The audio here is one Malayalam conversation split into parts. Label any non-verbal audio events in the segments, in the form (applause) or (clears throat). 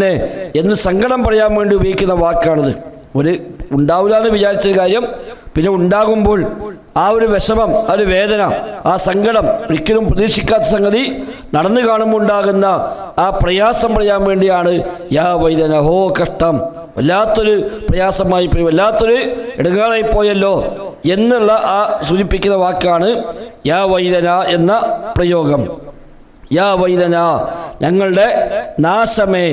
തന്നെ എന്ന് സങ്കടം പറയാൻ വേണ്ടി ഉപയോഗിക്കുന്ന വാക്കാണത്. ഒരു ഉണ്ടാവില്ല എന്ന് വിചാരിച്ച കാര്യം പിന്നെ ഉണ്ടാകുമ്പോൾ ആ ഒരു വിഷമം ആ ഒരു വേദന ആ സങ്കടം ഒരിക്കലും പ്രതീക്ഷിക്കാത്ത സംഗതി നടന്നു കാണുമ്പോൾ ഉണ്ടാകുന്ന ആ പ്രയാസം പറയാൻ വേണ്ടിയാണ് യാ വൈദന ഹോ കഷ്ടം. വല്ലാത്തൊരു പ്രയാസമായി പോയി വല്ലാത്തൊരു ഇടങ്ങാറായി പോയല്ലോ എന്നുള്ള ആ സൂചിപ്പിക്കുന്ന വാക്കാണ് യാ വൈദന എന്ന പ്രയോഗം. യാ വൈദന ഞങ്ങളുടെ നാശമേ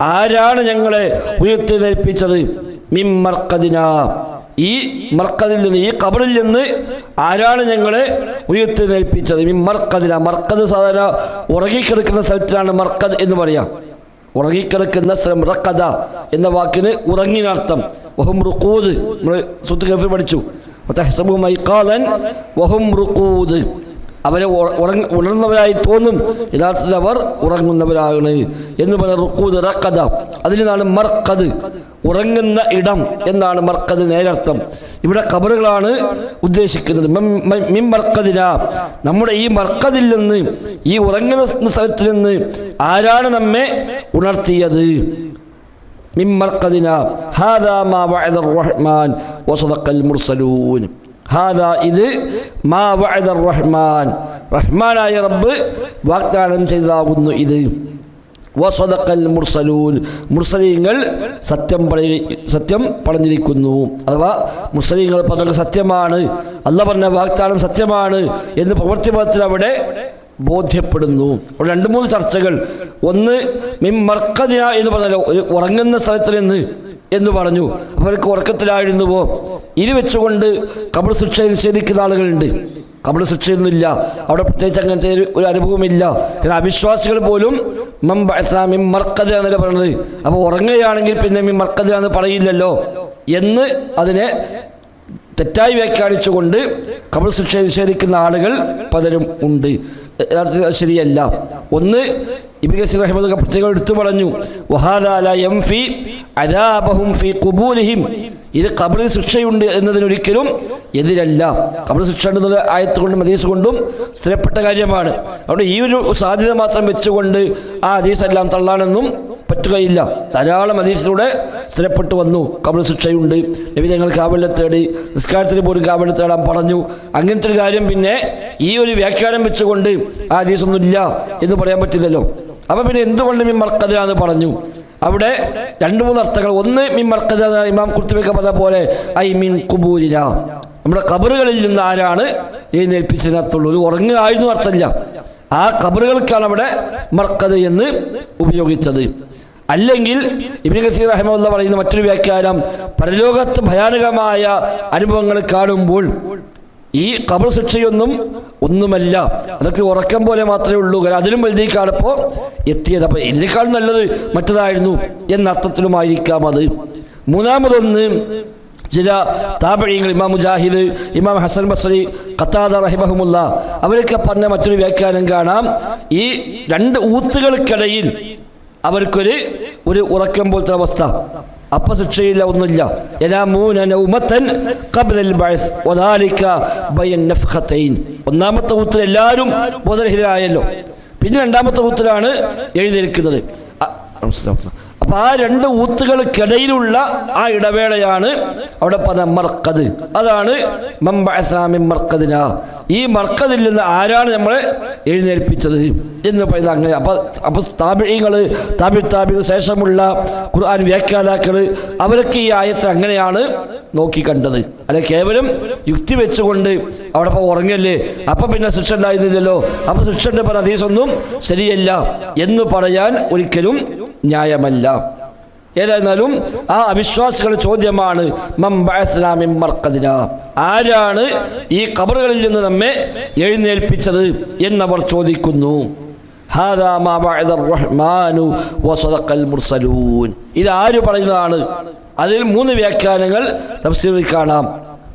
ആരാണ് ഞങ്ങളെ മിൻ മർഖദിന ഈ മർക്കതിൽ നിന്ന് ഈ കബറിൽ നിന്ന് ആരാണ് ഞങ്ങളെ ഉയർത്തെഴുന്നേൽപ്പിച്ചത് മിൻ മർക്കദിന. മർക്കത് സാധാരണ ഉറങ്ങിക്കിടക്കുന്ന സ്ഥലത്തിലാണ് മർക്കത് എന്ന് പറയാം. ഉറങ്ങിക്കിടക്കുന്ന സ്ഥലം റക്കഥ എന്ന വാക്കിന് ഉറങ്ങിനർത്ഥം. വഹും റുക്കൂദ് നമ്മൾ സുത്ത് ഗൾഫിൽ പഠിച്ചു. വതഹ്സബു കാലൻ വഹും റുക്കൂദ് അവരെ ഉറങ്ങ ഉണർന്നവരായി തോന്നും. യഥാർത്ഥത്തിൽ അവർ ഉറങ്ങുന്നവരാകണ് എന്ന് പറഞ്ഞ റുക്കൂദ് അതിൽ മർക്കത് ഉറങ്ങുന്ന ഇടം എന്നാണ് മർക്കത് നേരർത്ഥം. ഇവിടെ കബറുകളാണ് ഉദ്ദേശിക്കുന്നത്. മിം മർക്കതില നമ്മുടെ ഈ മർക്കതിൽ നിന്ന് ഈ ഉറങ്ങുന്ന സ്ഥലത്തിൽ നിന്ന് ആരാണ് നമ്മെ ഉണർത്തിയത്? മിം മർക്കതിന ഹാദാ മാ വഅദർ റഹ്മാൻ വസദഖൽ മുർസലൂൻ. ഹാദ ഇത് മാ വഅദർ റഹ്മാൻ. റഹ്മാനായ റബ്ബ് വാഗ്ദാനം ചെയ്തതാകുന്നു ഇത്. വസദഖൽ മുർസലൂൻ. മുർസലീങ്ങൾ സത്യം പറയുക സത്യം പറഞ്ഞിരിക്കുന്നു. അഥവാ മുർസലീങ്ങൾ പറഞ്ഞത് സത്യമാണ്. അല്ല പറഞ്ഞ വാഗ്ദാനം സത്യമാണ് എന്ന് പ്രവർത്തിപഥത്തിൽ അവിടെ ബോധ്യപ്പെടുന്നു. അവിടെ രണ്ട് മൂന്ന് ചർച്ചകൾ. ഒന്ന് മിം മർക്കദിന എന്ന് പറഞ്ഞല്ലോ ഒരു ഉറങ്ങുന്ന സ്ഥലത്തിൽ നിന്ന് എന്ന് പറഞ്ഞു. അവർക്ക് ഉറക്കത്തിലായിരുന്നുവോ? ഇനി വെച്ചുകൊണ്ട് കബർ ശിക്ഷ നിഷേധിക്കുന്ന ആളുകളുണ്ട്. കബർ ശിക്ഷയൊന്നുമില്ല. അവിടെ പ്രത്യേകിച്ച് അങ്ങനത്തെ ഒരു അനുഭവമില്ല അവിശ്വാസികൾ പോലും മം മർക്കദിന എന്നല്ല പറയുന്നത് അപ്പോൾ ഉറങ്ങുകയാണെങ്കിൽ പിന്നെ മീ മർക്കത എന്ന് പറയില്ലല്ലോ എന്ന് അതിനെ തെറ്റായി വ്യാഖ്യാനിച്ചുകൊണ്ട് കബർ ശിക്ഷ നിഷേധിക്കുന്ന ആളുകൾ പലരും ഉണ്ട്. ശരിയല്ല. ഒന്ന് ഇബിൻ ഗസീർ പ്രത്യേകം എടുത്തു പറഞ്ഞു. വഹാദാല എം ഫി അദാബഹും ഫി കുബൂലിഹിം ഇത് കബറിൽ ശിക്ഷയുണ്ട് എന്നതിനൊരിക്കലും എതിരല്ല. കബർ ശിക്ഷ ഉണ്ടെന്നുള്ള ആയത്ത് കൊണ്ടും ഹദീസ് കൊണ്ടും സ്ഥിരപ്പെട്ട കാര്യമാണ്. അതുകൊണ്ട് ഈ ഒരു സാധ്യത മാത്രം വെച്ചുകൊണ്ട് ആ ഹദീസ് എല്ലാം തള്ളാനെന്നും പറ്റുകയില്ല. ധാരാളം ഹദീസിലൂടെ സ്ഥിരപ്പെട്ടു വന്നു. കബർ ശിക്ഷയുണ്ട്. നബി ഞങ്ങൾ കാവലിനെ തേടി നിസ്കാരത്തിൽ പോലും കാവലിനെ തേടാൻ പറഞ്ഞു. അങ്ങനത്തെ ഒരു കാര്യം പിന്നെ ഈ ഒരു വ്യാഖ്യാനം വെച്ചുകൊണ്ട് ആ ഹദീസൊന്നുമില്ല എന്ന് പറയാൻ പറ്റില്ലല്ലോ. അപ്പം പിന്നെ എന്തുകൊണ്ട് ഈ മർക്കതിലാന്ന് പറഞ്ഞു? അവിടെ രണ്ട് മൂന്ന് അർത്ഥങ്ങൾ. ഒന്ന് മിൻ മർക്കത ഇമാം കുർത്തുബിക്ക പറഞ്ഞ പോലെ ഐ മീൻ കുബൂരിന നമ്മുടെ കബറുകളിൽ നിന്ന് ആരാണ് എഴുന്നേൽപ്പിച്ചതിനർത്ഥമുള്ളൂ. ഒരു ഉറങ്ങുകയായിരുന്നു അർത്ഥമില്ല. ആ കബറുകൾക്കാണ് അവിടെ മർക്കത് എന്ന് ഉപയോഗിച്ചത്. അല്ലെങ്കിൽ ഇബിൻ കസീർ അഹമ്മദ് പറയുന്ന മറ്റൊരു വ്യാഖ്യാനം പരലോകത്ത് ഭയാനകമായ അനുഭവങ്ങൾ കാണുമ്പോൾ ഈ കബർ ശിക്ഷയൊന്നും ഒന്നുമല്ല. അതൊക്കെ ഉറക്കം പോലെ മാത്രമേ ഉള്ളൂ. കാരണം അതിലും വലുതേക്കാണ് ഇപ്പോൾ എത്തിയത്. അപ്പോൾ ഇതിനേക്കാൾ നല്ലത് മറ്റതായിരുന്നു എന്ന അർത്ഥത്തിലുമായിരിക്കാം അത്. മൂന്നാമതൊന്ന് ചില താപഴയങ്ങൾ. ഇമാം മുജാഹിദ് ഇമാം ഹസൻ ബസറി ഖത്താദ റഹിമഹമുല്ല അവരൊക്കെ പറഞ്ഞ മറ്റൊരു വ്യാഖ്യാനം കാണാം. ഈ രണ്ട് ഊത്തുകൾക്കിടയിൽ അവർക്കൊരു ഒരു ഉറക്കം പോലത്തെ അവസ്ഥ. അപ്പ ശിക്ഷയില്ല ഒന്നുമില്ല. ഒന്നാമത്തെ ഊത്തിൽ എല്ലാവരും ബോധരഹിതരായല്ലോ പിന്നെ രണ്ടാമത്തെ ഊത്തിലാണ് എഴുതിയിരിക്കുന്നത്. അപ്പൊ ആ രണ്ട് ഊത്തുകൾക്കിടയിലുള്ള ആ ഇടവേളയാണ് അവിടെ പറഞ്ഞ മർക്കത് അതാണ് മംബഅസാമിൻ മർക്കദിന. ഈ മർക്കതിൽ നിന്ന് ആരാണ് നമ്മളെ എഴുന്നേൽപ്പിച്ചത് എന്ന് പറയുന്നത് അങ്ങനെ. അപ്പൊ അപ്പൊ താപിഴങ്ങൾ താപി താപിക്ക് ശേഷമുള്ള ഖുർആൻ വ്യാഖ്യാതാക്കൾ അവരൊക്കെ ഈ ആയത്തെ അങ്ങനെയാണ് നോക്കിക്കണ്ടത്. അല്ലെ കേവലം യുക്തി വെച്ചുകൊണ്ട് അവിടെ ഇപ്പോൾ ഉറങ്ങല്ലേ? അപ്പം പിന്നെ ശിക്ഷ ഉണ്ടായിരുന്നില്ലല്ലോ. അപ്പം ശിക്ഷന്റെ പല ഹദീസൊന്നും ശരിയല്ല എന്ന് പറയാൻ ഒരിക്കലും ന്യായമല്ല. ഏതായിരുന്നാലും ആ അവിശ്വാസികളുടെ ചോദ്യമാണ് മം ബഅസ്നാ മിൻ മർഖദിന ആരാണ് ഈ കബറുകളിൽ നിന്ന് നമ്മെ എഴുന്നേൽപ്പിച്ചത് എന്നവർ ചോദിക്കുന്നു. ഹാദാ മാ ബഅദ റഹ്മാനു വസദഖൽ മുർസലൂൻ. ഇത് ആര് പറയുന്നതാണ്? അതിൽ മൂന്ന് വ്യാഖ്യാനങ്ങൾ തഫ്സീറിൽ കാണാം.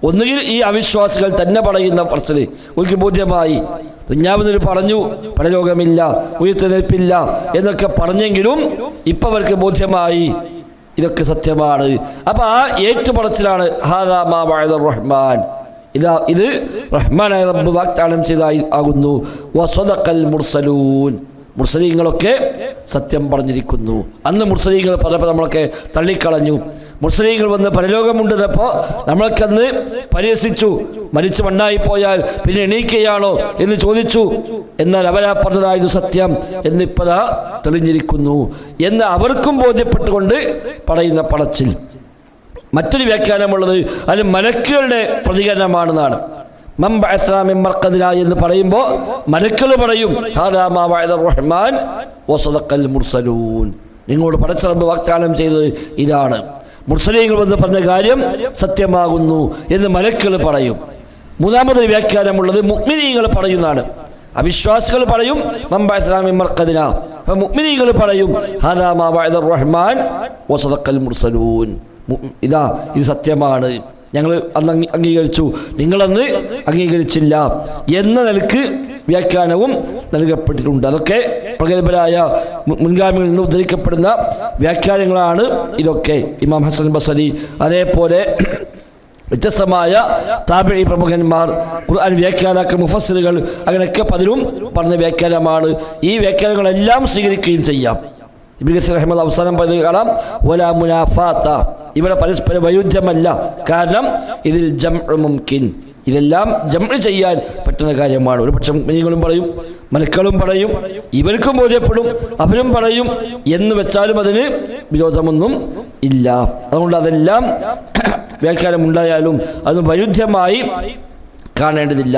ഒന്നുകിൽ ഈ അവിശ്വാസികൾ തന്നെ പറയുന്ന പറച്ചിൽ ഒരിക്കൽ ബോധ്യമായി. ദുഞ്ഞാവിനൊരു പറഞ്ഞു പരലോകമില്ല ഉയർത്തെപ്പില്ല എന്നൊക്കെ പറഞ്ഞെങ്കിലും ഇപ്പം അവർക്ക് ബോധ്യമായി ഇതൊക്കെ സത്യമാണ്. അപ്പം ആ ഏറ്റുപറച്ചിലാണ് ഹാദാ മാ വഅദ റഹ്മാൻ. ഇതാ ഇത് റഹ്മാനായ റബ്ബ് വാഗ്ദാനം ചെയ്തായി ആകുന്നു. വസദക്കൽ മുർസലൂൻ. മുർസലീങ്ങളൊക്കെ സത്യം പറഞ്ഞിരിക്കുന്നു. അന്ന് മുർസലീങ്ങൾ പറഞ്ഞപ്പോൾ നമ്മളൊക്കെ തള്ളിക്കളഞ്ഞു. മുസ്ലിങ്ങൾ വന്ന് പരലോകമുണ്ടെന്നപ്പോൾ നമ്മൾക്കന്ന് പരിഹസിച്ചു. മരിച്ചു മണ്ണായി പോയാൽ പിന്നെ എണീക്കുകയാണോ എന്ന് ചോദിച്ചു. എന്നാൽ അവരാ പറഞ്ഞതായിരുന്നു സത്യം എന്നിപ്പതാ തെളിഞ്ഞിരിക്കുന്നു എന്ന് അവർക്കും ബോധ്യപ്പെട്ടുകൊണ്ട് പറയുന്ന പടച്ചിൽ. മറ്റൊരു വ്യാഖ്യാനമുള്ളത് അത് മലക്കുകളുടെ പ്രതികരണമാണെന്നാണ്. മർക്കദിന എന്ന് പറയുമ്പോൾ മലക്കൾ പറയും റഹ്മാൻ നിങ്ങളോട് പടച്ചറമ്പ് വാഗ്ദാനം ചെയ്തത് ഇതാണ്. മുർസലീങ്ങൾ വന്ന് പറഞ്ഞ കാര്യം സത്യമാകുന്നു എന്ന് മലക്കൾ പറയും. മൂന്നാമതൊരു വ്യാഖ്യാനമുള്ളത് മുഗ്മിനീകൾ പറയുന്നതാണ്. അവിശ്വാസികൾ പറയും മർക്കദിന. അപ്പം മുഗ്മിനീകൾ പറയും ഹാദാ മാ വഅദ റഹ്മാൻ വസദഖൽ മുർസലൂൻ. ഇതാ ഇത് സത്യമാണ്. ഞങ്ങൾ അന്ന് അംഗീ- അംഗീകരിച്ചു. നിങ്ങളന്ന് അംഗീകരിച്ചില്ല. എന്ന നിലയ്ക്ക് വ്യാഖ്യാനവും നൽകപ്പെട്ടിട്ടുണ്ട്. അതൊക്കെ പ്രഗത്ഭരായ മുൻഗാമികളിൽ നിന്ന് ഉദ്ധരിക്കപ്പെടുന്ന വ്യാഖ്യാനങ്ങളാണ് ഇതൊക്കെ. ഇമാം ഹസൻ ബസരി അതേപോലെ (clears throat) വ്യത്യസ്തമായ താപിഴി പ്രമുഖന്മാർ ഖുർആൻ വ്യാഖ്യാനാക്കൾ മുഫസ്സിലുകൾ അങ്ങനെയൊക്കെ പലരും പറഞ്ഞ വ്യാഖ്യാനമാണ്. ഈ വ്യാഖ്യാനങ്ങളെല്ലാം സ്വീകരിക്കുകയും ചെയ്യാം. ഇബ്നു കസീർ റഹ്മത്ത് അവസാനം പറഞ്ഞു കാണാം. ഒലാ മുനാഫാത്ത. ഇവിടെ പരസ്പര വൈരുദ്ധ്യമല്ല. കാരണം ഇതിൽ ജം മുംകിൻ. ഇതെല്ലാം ജമ ചെയ്യാൻ പറ്റുന്ന കാര്യമാണ്. ഒരു പക്ഷം നിങ്ങളും പറയും മലക്കളും പറയും ഇവർക്കും ബോധ്യപ്പെടും അവരും പറയും എന്ന് വെച്ചാലും അതിന് വിരോധമൊന്നും ഇല്ല. അതുകൊണ്ട് അതെല്ലാം (clears throat) വ്യാഖ്യാനം ഉണ്ടായാലും അത് വൈരുദ്ധ്യമായി കാണേണ്ടതില്ല.